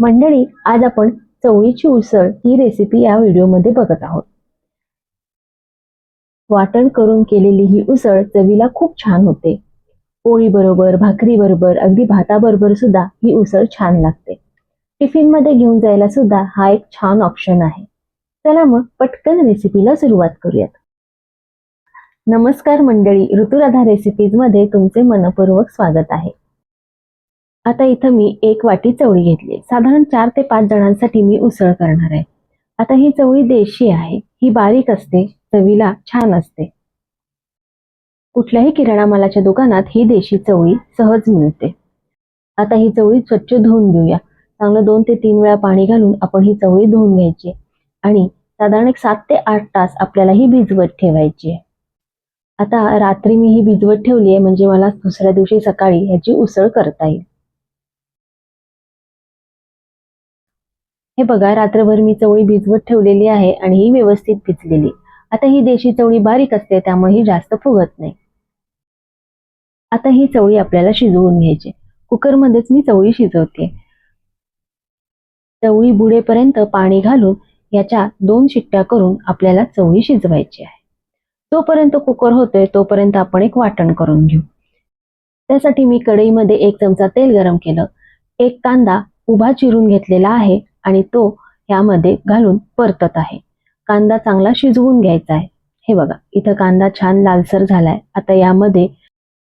मंडळी आज आपण चवळीची उसळ ही रेसिपी या व्हिडिओमध्ये बघत आहोत. वाटण करून केलेली ही उसळ चवीला खूप छान होते. पोळी बरोबर भाकरी बरोबर अगदी भाताबरोबर सुद्धा ही उसळ छान लागते. टिफिनमध्ये घेऊन जायला सुद्धा हा एक छान ऑप्शन आहे. चला मग पटकन रेसिपीला सुरुवात करूयात. नमस्कार मंडळी ऋतुराधा रेसिपीजमध्ये तुमचे मनपूर्वक स्वागत आहे. आता इथं मी एक वाटी चवळी घेतली. साधारण चार ते पाच जणांसाठी मी उसळ करणार आहे. आता ही चवळी देशी आहे. ही बारीक असते. चवीला छान असते. कुठल्याही किराणा मालाच्या दुकानात ही देशी चवळी सहज मिळते. आता ही चवळी स्वच्छ धुवून घेऊया. चांगलं दोन ते तीन वेळा पाणी घालून आपण ही चवळी धुवून घ्यायची आणि साधारण एक सात ते आठ तास आपल्याला ही भिजवत ठेवायची आहे. आता रात्री मी ही भिजवत ठेवली आहे. म्हणजे मला दुसऱ्या दिवशी सकाळी ह्याची उसळ करता येईल. हे बघा रात्रभर मी चवळी भिजवत ठेवलेली आहे आणि ही व्यवस्थित भिजलेली. आता ही देशी चवळी बारीक असते त्यामुळे ही जास्त फुगत नाही. आता ही चवळी आपल्याला शिजवून घ्यायची. कुकरमध्येच मी चवळी शिजवते. चवळी बुडेपर्यंत पाणी घालून याच्या दोन शिट्ट्या करून आपल्याला चवळी शिजवायची आहे. जोपर्यंत कुकर होतोय तोपर्यंत आपण एक वाटण करून घेऊ. त्यासाठी मी कढईमध्ये एक चमचा तेल गरम केलं. एक कांदा उभा चिरून घेतलेला आहे. आणि तो यामध्ये घालून परतत आहे. कांदा चांगला शिजवून घ्यायचा आहे. हे बघा इथं कांदा छान लालसर झालाय. आता यामध्ये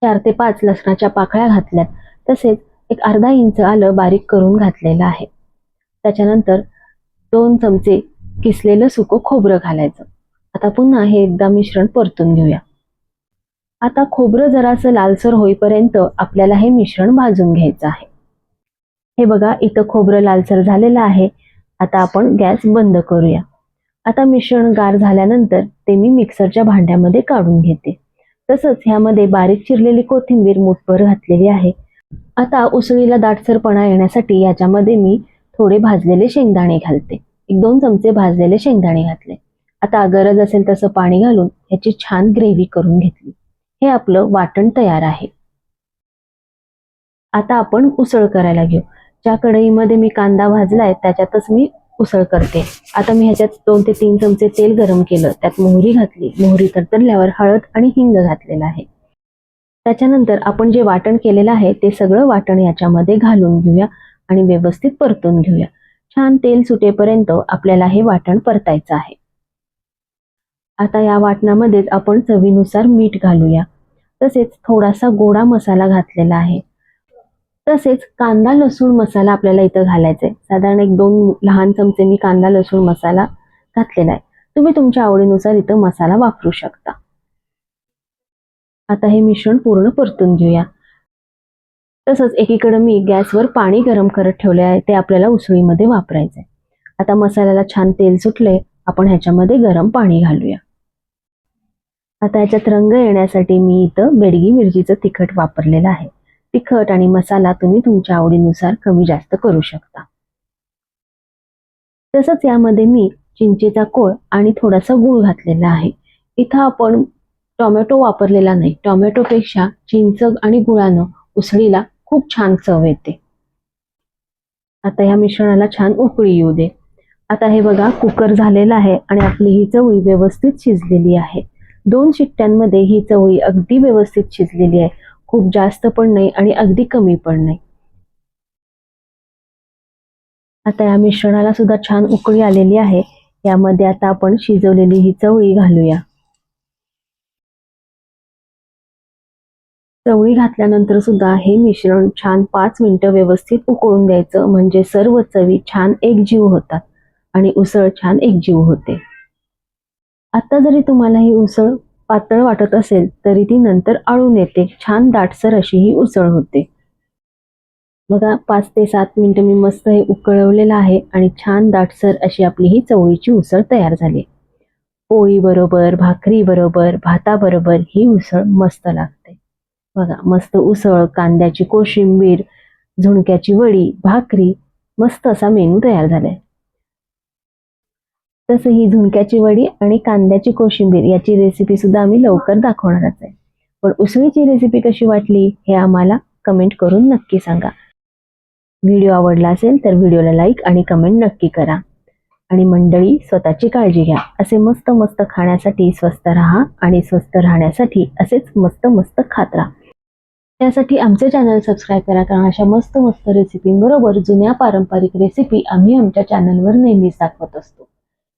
चार ते पाच लसणाच्या पाकळ्या घातल्यात. तसेच एक अर्धा इंच आलं बारीक करून घातलेलं आहे. त्याच्यानंतर दोन चमचे किसलेलं सुकं खोबरं घालायचं. आता पुन्हा हे एकदा मिश्रण परतून घेऊया. आता खोबरं जरासं लालसर होईपर्यंत आपल्याला हे मिश्रण भाजून घ्यायचं आहे. हे बघा इथं खोबरं लालसर झालेलं आहे. आता आपण गॅस बंद करूया. आता मिश्रण गार झाल्यानंतर ते मी मिक्सरच्या भांड्यामध्ये काढून घेते. तसंच ह्यामध्ये बारीक चिरलेली कोथिंबीर मुठभर घातलेली आहे. आता उसळीला दाटसरपणा येण्यासाठी याच्यामध्ये मी थोडे भाजलेले शेंगदाणे घालते. एक दोन चमचे भाजलेले शेंगदाणे घातले. आता गरज असेल तसं पाणी घालून याची छान ग्रेव्ही करून घेतली. हे आपलं वाटण तयार आहे. आता आपण उसळ करायला घेऊ. ज्या कढईमध्ये मी कांदा भाजलाय त्याच्यातच मी उसळ करते. आता मी ह्याच्यात दोन ते तीन चमचे तेल गरम केलं. त्यात मोहरी घातली. मोहरी तरतरल्यावर हळद आणि हिंग घातलेला आहे. त्याच्यानंतर आपण जे वाटण केलेलं आहे ते सगळं वाटण याच्यामध्ये घालून घेऊया आणि व्यवस्थित परतून घेऊया. छान तेल सुटेपर्यंत आपल्याला हे वाटण परतायचं आहे. आता या वाटणामध्येच आपण चवीनुसार मीठ घालूया. तसेच थोडासा गोडा मसाला घातलेला आहे. तसेच कांदा लसूण मसाला आपल्याला इथं घालायचा आहे साधारण एक दोन लहान चमचे मी कांदा लसूण मसाला घातलेला आहे. तुम्ही तुमच्या आवडीनुसार इथं मसाला वापरू शकता. आता हे मिश्रण पूर्ण परतून घेऊया. तसंच एकीकडे मी गॅसवर पाणी गरम करत ठेवले आहे ते आपल्याला उसळीमध्ये वापरायचं आहे आता मसाल्याला छान तेल सुटले आपण ह्याच्यामध्ये गरम पाणी घालूया. आता ह्याच्यात रंग येण्यासाठी मी इथं बेडगी मिरचीचं तिखट वापरलेलं आहे. तिखट आणि मसाला तुम्ही तुमच्या आवडीनुसार कमी जास्त करू शकता. तसंच यामध्ये मी चिंचेचा कोळ आणि थोडासा गूळ घातलेला आहे. इथं आपण टोमॅटो वापरलेला नाही. टोमॅटोपेक्षा चिंच आणि गुळानं उसळीला खूप छान चव येते. आता ह्या मिश्रणाला छान उकळी येऊ दे. आता हे बघा कुकर झालेला आहे आणि आपली ही चवळी व्यवस्थित शिजलेली आहे. दोन शिट्ट्यांमध्ये ही चवळी अगदी व्यवस्थित शिजलेली आहे. खूप जास्त पण नाही आणि अगदी कमी पण नाही. आता या मिश्रणाला सुद्धा छान उकळी आलेली आहे. यामध्ये आता आपण शिजवलेली ही चवळी घालूया. चवळी घातल्यानंतर सुद्धा हे मिश्रण छान पाच मिनिटं व्यवस्थित उकळून द्यायचं म्हणजे सर्व चवी छान एकजीव होतात आणि उसळ छान एकजीव होते. आता जरी तुम्हाला ही उसळ पातळ वाटत असेल तरी ती नंतर आळून येते. छान दाटसर अशी ही उसळ होते. बघा पाच ते सात मिनटं मी मस्त हे उकळवलेलं आहे आणि छान दाटसर अशी आपली ही चवळीची उसळ तयार झाली. पोळी बरोबर भाकरी बरोबर भाताबरोबर ही उसळ मस्त लागते. बघा मस्त उसळ कांद्याची कोशिंबीर झुणक्याची वडी भाकरी मस्त असा मेनू तयार झालाय. तसं ही झुणक्याची वडी आणि कांद्याची कोशिंबीर याची रेसिपी सुद्धा आम्ही लवकर दाखवणारच आहे. पण उसळीची रेसिपी कशी वाटली हे आम्हाला कमेंट करून नक्की सांगा. व्हिडिओ आवडला असेल तर व्हिडिओला लाईक आणि कमेंट नक्की करा. आणि मंडळी स्वतःची काळजी घ्या. असे मस्त मस्त खाण्यासाठी स्वस्त राहा आणि स्वस्त राहण्यासाठी असेच मस्त मस्त खात राहा. त्यासाठी आमचे चॅनल सबस्क्राईब करा कारण अशा मस्त मस्त रेसिपींबरोबर जुन्या पारंपरिक रेसिपी आम्ही आमच्या चॅनलवर नेहमीच दाखवत असतो.